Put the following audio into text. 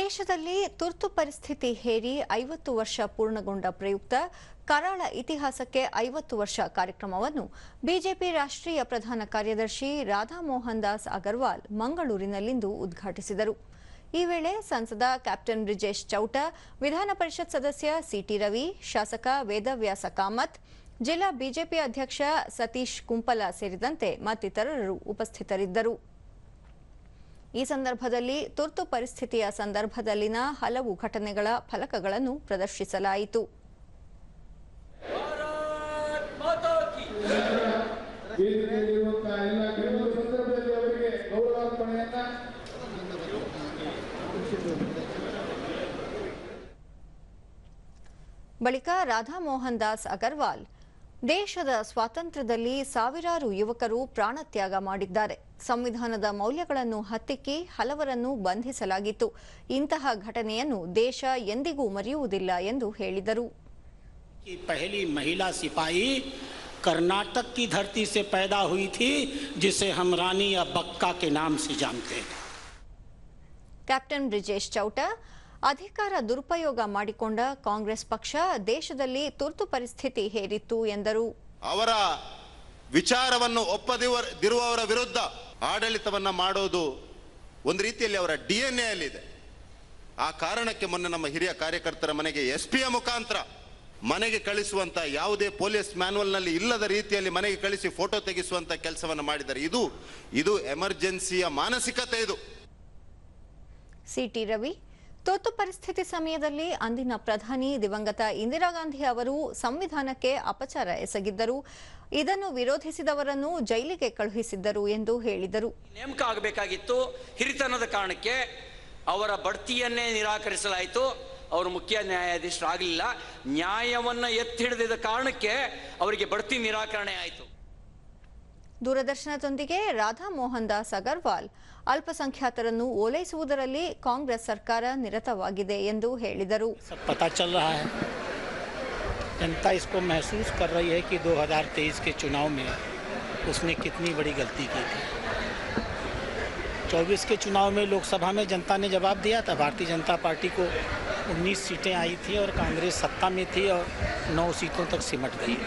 ದೇಶದಲ್ಲಿ ತುರ್ತು ಪರಿಸ್ಥಿತಿ ಹೇರಿ ಐವತ್ತು ವರ್ಷ ಪೂರ್ಣಗೊಂಡ ಪ್ರಯುಕ್ತ ಕರಾಳ ಇತಿಹಾಸಕ್ಕೆ ಐವತ್ತು ವರ್ಷ ಕಾರ್ಯಕ್ರಮವನ್ನು ಬಿಜೆಪಿ ರಾಷ್ಟ್ರೀಯ ಪ್ರಧಾನ ಕಾರ್ಯದರ್ಶಿ ರಾಧಾ ಮೋಹನ್ ದಾಸ್ ಅಗರ್ವಾಲ್ ಮಂಗಳೂರಿನಲ್ಲಿಂದು ಉದ್ಘಾಟಿಸಿದರು. ಈ ವೇಳೆ ಸಂಸದ ಕ್ಯಾಪ್ಟನ್ ಬ್ರಿಜೇಶ್ ಚೌಟ, ವಿಧಾನ ಪರಿಷತ್ ಸದಸ್ಯ ಸಿಟಿ ರವಿ, ಶಾಸಕ ವೇದವ್ಯಾಸ ಕಾಮತ್, ಜಿಲ್ಲಾ ಬಿಜೆಪಿ ಅಧ್ಯಕ್ಷ ಸತೀಶ್ ಕುಂಪಲ ಸೇರಿದಂತೆ ಮತ್ತಿತರರು ಉಪಸ್ಥಿತರಿದ್ದರು. ಈ ಸಂದರ್ಭದಲ್ಲಿ ತುರ್ತು ಪರಿಸ್ಥಿತಿಯ ಸಂದರ್ಭದಲ್ಲಿನ ಹಲವು ಘಟನೆಗಳ ಫಲಕಗಳನ್ನು ಪ್ರದರ್ಶಿಸಲಾಯಿತು. ಬಳಿಕ ರಾಧಾ ಮೋಹನ್ ದಾಸ್ ಅಗರ್ವಾಲ್ ದೇಶದ ಸ್ವಾತಂತ್ರ್ಯದಲ್ಲಿ ಸಾವಿರಾರು ಯುವಕರು ಪ್ರಾಣತ್ಯಾಗ ಮಾಡಿದ್ದಾರೆ ಸಂವಿಧಾನದ ಮೌಲ್ಯಗಳನ್ನು ಹತ್ತಿಕ್ಕಿ ಹಲವರನ್ನು ಬಂಧಿಸಲಾಗಿತ್ತು ಇಂತಹ ಘಟನೆಯನ್ನು ದೇಶ ಎಂದಿಗೂ ಮರೆಯುವುದಿಲ್ಲ ಎಂದು ಹೇಳಿದರು की पहली महिला सिपाही कर्नाटक की धरती से पैदा हुई थी जिसे हम रानी या बक्का के नाम से जानते हैं ಕ್ಯಾಪ್ಟನ್ ಬ್ರಿಜೇಶ್ ಚೌಟ ಅಧಿಕಾರ ದುರುಪಯೋಗ ಮಾಡಿಕೊಂಡ ಕಾಂಗ್ರೆಸ್ ಪಕ್ಷ ದೇಶದಲ್ಲಿ ತುರ್ತು ಪರಿಸ್ಥಿತಿ ಹೇರಿತ್ತು ಎಂದರು. ಅವರ ವಿಚಾರವನ್ನು ಒಪ್ಪದಿರುವವರ ವಿರುದ್ಧ ಆಡಳಿತವನ್ನ ಮಾಡೋದು ಒಂದು ರೀತಿಯಲ್ಲಿ ಅವರ ಡಿ ಎನ್ ಎಲ್ಲಿದೆ ಆ ಕಾರಣಕ್ಕೆ ಮೊನ್ನೆ ನಮ್ಮ ಹಿರಿಯ ಕಾರ್ಯಕರ್ತರ ಮನೆಗೆ ಎಸ್ ಪಿಯ ಮುಖಾಂತರ ಮನೆಗೆ ಕಳಿಸುವಂತ ಯಾವುದೇ ಪೊಲೀಸ್ ಮ್ಯಾನುವಲ್ನಲ್ಲಿ ಇಲ್ಲದ ರೀತಿಯಲ್ಲಿ ಮನೆಗೆ ಕಳಿಸಿ ಫೋಟೋ ತೆಗೆಸುವಂತ ಕೆಲಸವನ್ನು ಮಾಡಿದ್ದಾರೆ. ಇದು ಇದು ಎಮರ್ಜೆನ್ಸಿಯ ಮಾನಸಿಕತೆ ಇದು. ಸಿಟಿ ರವಿ ತುರ್ತು ಪರಿಸ್ಥಿತಿ ಸಮಯದಲ್ಲಿ ಅಂದಿನ ಪ್ರಧಾನಿ ದಿವಂಗತ ಇಂದಿರಾ ಗಾಂಧಿ ಅವರು ಸಂವಿಧಾನಕ್ಕೆ ಅಪಚಾರ ಎಸಗಿದ್ದರು. ಇದನ್ನು ವಿರೋಧಿಸಿದವರನ್ನು ಜೈಲಿಗೆ ಕಳುಹಿಸಿದ್ದರು ಎಂದು ಹೇಳಿದರು. ನೇಮಕ ಆಗಬೇಕಾಗಿತ್ತು. ಹಿರಿತನದ ಕಾರಣಕ್ಕೆ ಅವರ ಬಡ್ತಿಯನ್ನೇ ನಿರಾಕರಿಸಲಾಯಿತು. ಅವರು ಮುಖ್ಯ ನ್ಯಾಯಾಧೀಶರಾಗಲಿಲ್ಲ. ನ್ಯಾಯವನ್ನು ಎತ್ತಿ ಹಿಡಿದಿದ್ದ ಕಾರಣಕ್ಕೆ ಅವರಿಗೆ ಬಡ್ತಿ ನಿರಾಕರಣೆ ಆಯಿತು. ದೂರದರ್ಶನದೊಂದಿಗೆ ರಾಧಾ ಮೋಹನ್ ದಾಸ್ ಅಗರ್ವಾಲ್ ಅಲ್ಪಸಂಖ್ಯಾತರನ್ನು ಓಲೈಸುವುದರಲ್ಲಿ ಕಾಂಗ್ರೆಸ್ ಸರ್ಕಾರ ನಿರತವಾಗಿದೆ ಎಂದು ಹೇಳಿದರು सब पता चल रहा है जनता इसको महसूस कर रही है कि 2023 के चुनाव में उसने कितनी बड़ी गलती की थी 24 के चुनाव में लोकसभा में जनता ने जवाब दिया था भारतीय जनता पार्टी को 19 सीटें आई थी और कांग्रेस सत्ता में थी और 9 सीटों तक सिमट गई